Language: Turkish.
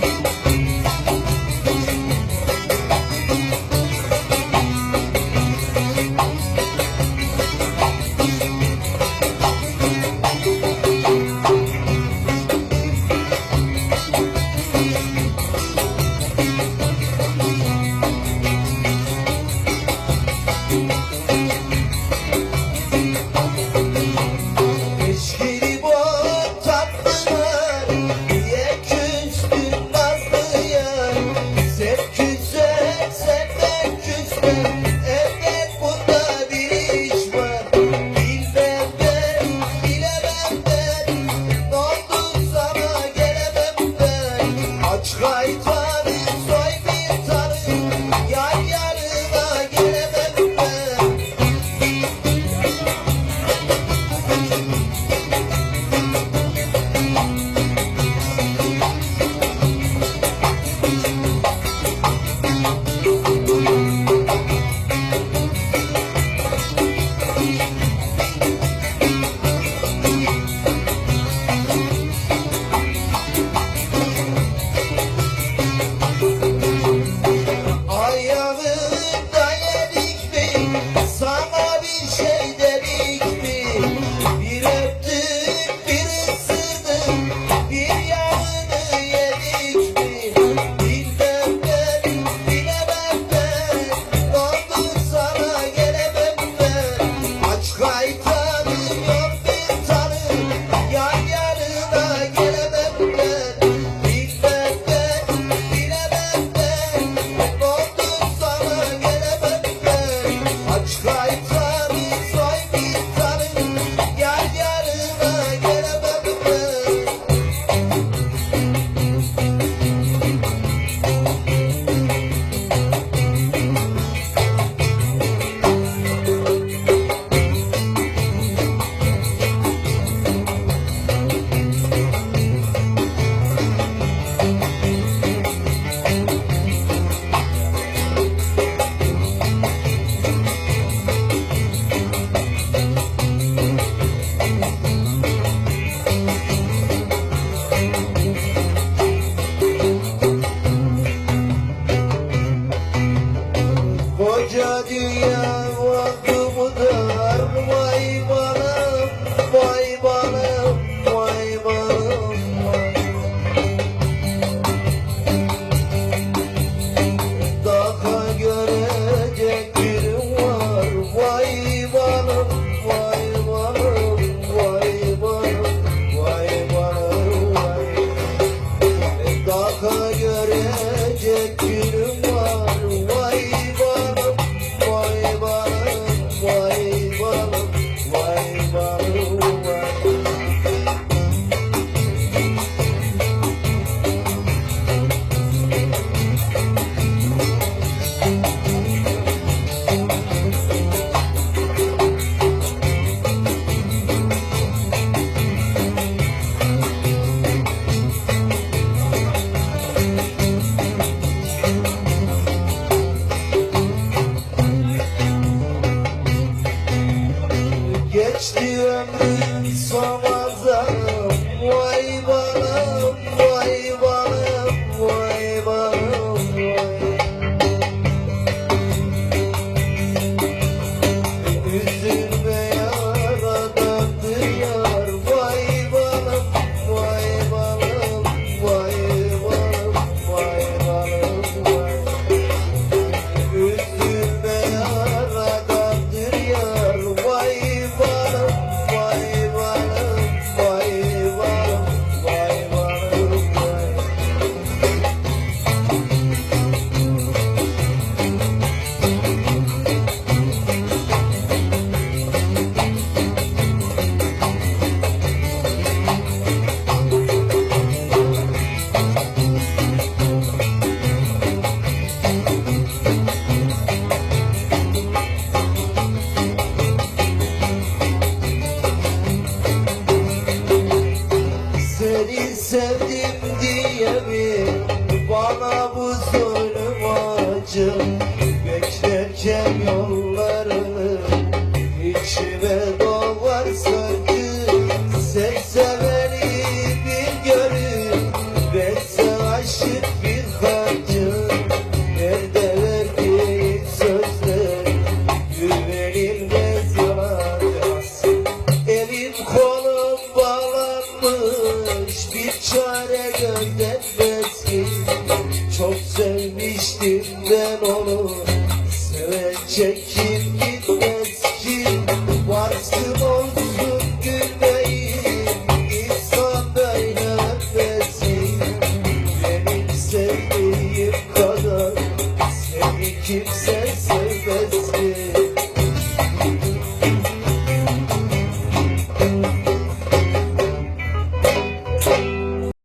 Dios. Tira-me só sevdim diye mi? Bana bu zulüm acım. Beklerken yollar bağlanmış Bir çare ki Çok sevmiştim ben onu Seven çekip gitmez ki? Varsın olsun gülmeyin İnsan böyle vermesin Benim sevdiğim kadar Seni kimse